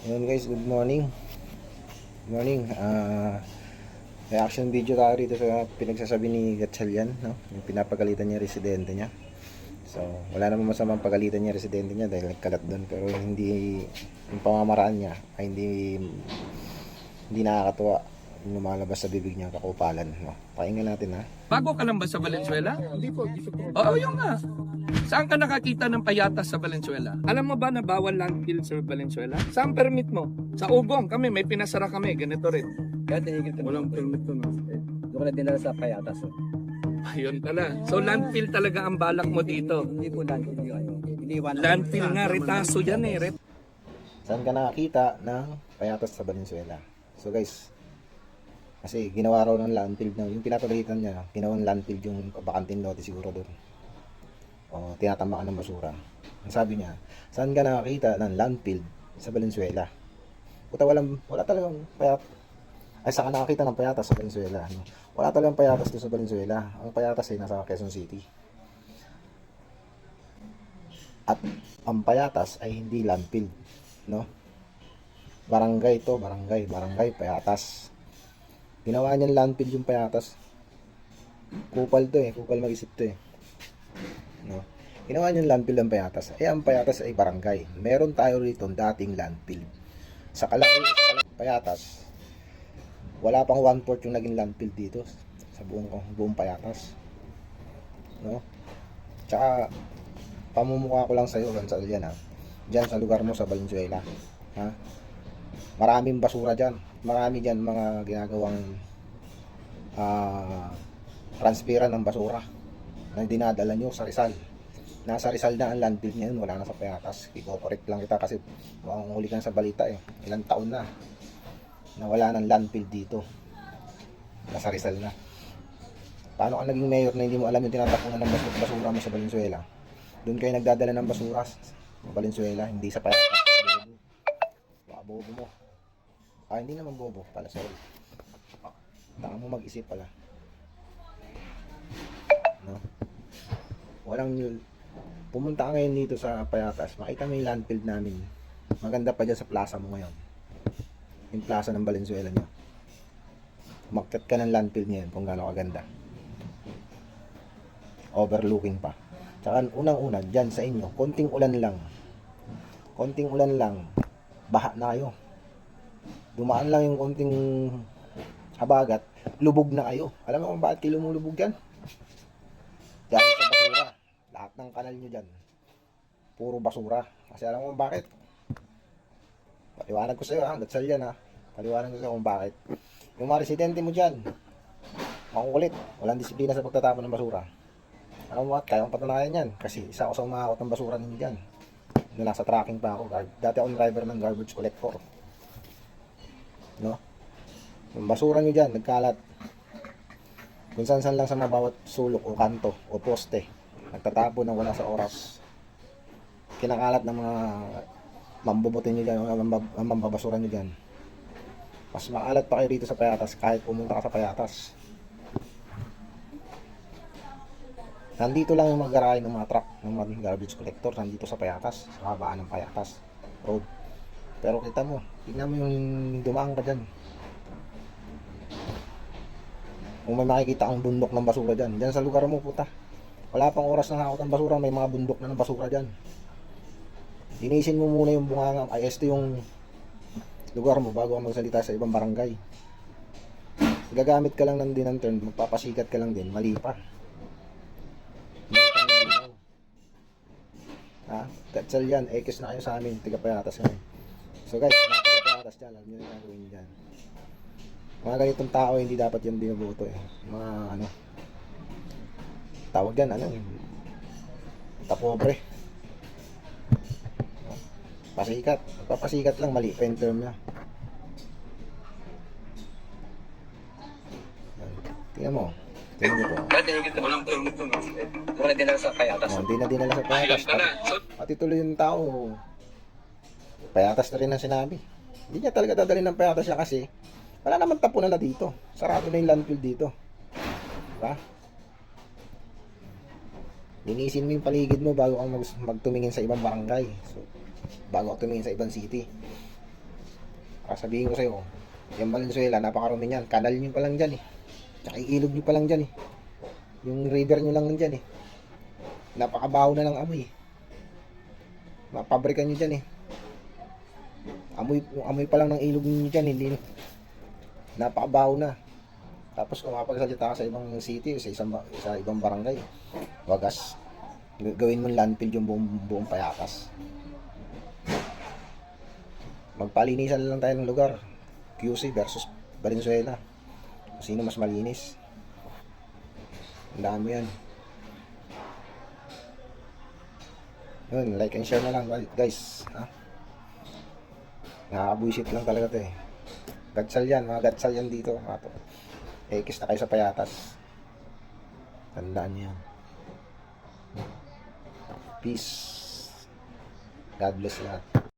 Ayun guys, good morning. Good morning. Ah, reaction video tayo dito sa pinagsasabi ni Gatchalian, no? Yung pinapagalitan niya residente niya. So, wala namang masamang pagalitan niya residente niya dahil nagkalat doon pero hindi yung pamamaraan niya ay hindi hindi nakakatuwa lumalabas sa bibig niya kakupalan, no? Pakinggan natin ha. Bago ka lang ba sa Valenzuela? Hindi po. Oo, yun nga. Saan ka nakakita ng payatas sa Valenzuela? Alam mo ba na bawal landfill sa Valenzuela? Saan permit mo? Sa Ugong kami, may pinasara kami, ganito rin. Kaya tinigil ko. Walang permit to, no? Doon ko na dinala sa payatas. oh. Ayun pala. So landfill talaga ang balak mo dito. Hindi po landfill. Iniwan. Landfill nga, retaso yan eh. Saan ka nakakita ng payatas sa Valenzuela? So guys, kasi ginawa raw ng landfill na, yung pinapagalitan niya, ginawang landfill yung bakanting lote siguro doon. O tinatamaan ng basura. Ang sabi niya, saan ka nakakita ng landfill sa Valenzuela? Puta walang, wala talagang payat. Ay, saan ka nakakita ng payatas sa Valenzuela? No? Wala talagang payatas doon sa Valenzuela. Ang payatas ay nasa Quezon City. At ang payatas ay hindi landfill. No? Barangay to, barangay, barangay, payatas. Ginawa niyan landfill yung payatas. Kupal to eh, kupal mag-isip to eh. No? Ginawa niyan landfill ang payatas. Eh, ang payatas ay barangay. Meron tayo rito dating landfill. Sa kalaki, sa payatas, wala pang one-fourth yung naging landfill dito sa buong, buong payatas. No? Tsaka, pamumukha ko lang sa'yo, Gonzalo, yan ha. Diyan sa lugar mo sa Valenzuela. Ha? Maraming basura dyan. Marami dyan mga ginagawang ah transparent ng basura na dinadala nyo sa Rizal. Nasa Rizal na ang landfill niya wala na sa Payatas. I-correct lang kita kasi mukhang huli ka sa balita eh. Ilang taon na na wala ng landfill dito. Nasa Rizal na. Paano ka naging mayor na hindi mo alam yung tinatapunan ng bas- basura mo sa Valenzuela? Doon kayo nagdadala ng basura sa Valenzuela, hindi sa. Baka bobo mo. Ah, hindi naman bobo pala, sorry. Tanga mo mag-isip pala. No? Walang pumunta ka ngayon dito sa Payatas, makita mo yung landfill namin. Maganda pa dyan sa plaza mo ngayon. Yung plaza ng Valenzuela nyo. Umakyat ka ng landfill niya kung gaano kaganda. Overlooking pa. Tsaka unang-una, dyan sa inyo, konting ulan lang. Konting ulan lang, baha na kayo. Dumaan lang yung konting habagat, lubog na kayo. Alam mo kung bakit kayo lumulubog dyan? Dahil sa basura. Lahat ng kanal nyo dyan. Puro basura. Kasi alam mo kung bakit? Paliwanag ko sa'yo ha. Datsal yan ha. Paliwanag ko sa'yo kung bakit. Yung mga residente mo dyan, makukulit. Walang disiplina sa pagtatapon ng basura. Alam mo what? Kaya mong patunayan yan. Kasi isa ako sa umakot ng basura ninyo dyan. Na nasa tracking pa ako. Dati akong driver ng garbage collector. No? Yung basura nyo dyan, nagkalat. Kung saan saan lang sa mga bawat sulok o kanto o poste. Nagtatapon ng wala sa oras. Kinakalat ng mga mambubutin nyo dyan o mambab- mambabasura nyo dyan. Mas maalat pa kayo rito sa payatas kahit pumunta ka sa payatas. Nandito lang yung mga garahe ng mga truck, ng mga garbage collector, nandito sa payatas, sa kabaan ng payatas road. Pero kita mo, tingnan mo yung dumaan ka dyan. Kung may makikita kang bundok ng basura dyan, dyan sa lugar mo puta. Wala pang oras na nakakot ng basura, may mga bundok na ng basura dyan. Linisin mo muna yung bunganga, ay este yung lugar mo bago ka magsalita sa ibang barangay. Gagamit ka lang ng din ng term, magpapasikat ka lang din, mali pa. Pa. Ha? Katsal yan, X na kayo sa amin, tiga payatas yan. So guys, mga payatas dyan, alam nyo na yung gagawin dyan. Mga ganitong tao, hindi dapat yan binubuto eh. Mga ano, tawag yan, ano, tapobre. Pasikat. Papasikat lang, mali pa yung term niya. Tingnan mo. Tingnan mo po. Walang permit to, no? Doon ko na dinala sa payatas. Oh, Hindi na dinala sa Ayun payatas. Pati, So, pati tuloy yung tao. Payatas na rin ang sinabi. Hindi niya talaga dadalhin ng payatas siya kasi wala naman tapunan na dito. Sarado na yung landfill dito. Diba? Linisin mo yung paligid mo bago kang mag, magtumingin sa ibang barangay. So, bago ka tumingin sa ibang city. Kasabihin ko sa'yo, yung Valenzuela, napakarami niyan. Kanal nyo pa lang dyan eh. Tsaka ilog nyo pa lang dyan eh. Yung river nyo lang dyan eh. Napakabaho na ng amoy eh. Mapabrikan nyo dyan eh. Amoy, yung pa lang ng ilog nyo dyan, hindi napakabaho na. Tapos kung mapagsalita ka sa ibang city, sa isang sa ibang barangay, wagas, gawin mo landfill yung buong, buong payatas. Magpalinisan lang tayo ng lugar. QC versus Valenzuela. Sino mas malinis? Ang dami yan. Yun, like and share na lang guys. Ha? Nakakabuisit lang talaga to eh. Gatsal yan, mga gatsal yan dito. Mga to. Ekis na kayo sa payatas. Tandaan niyo yan. Peace. God bless lahat.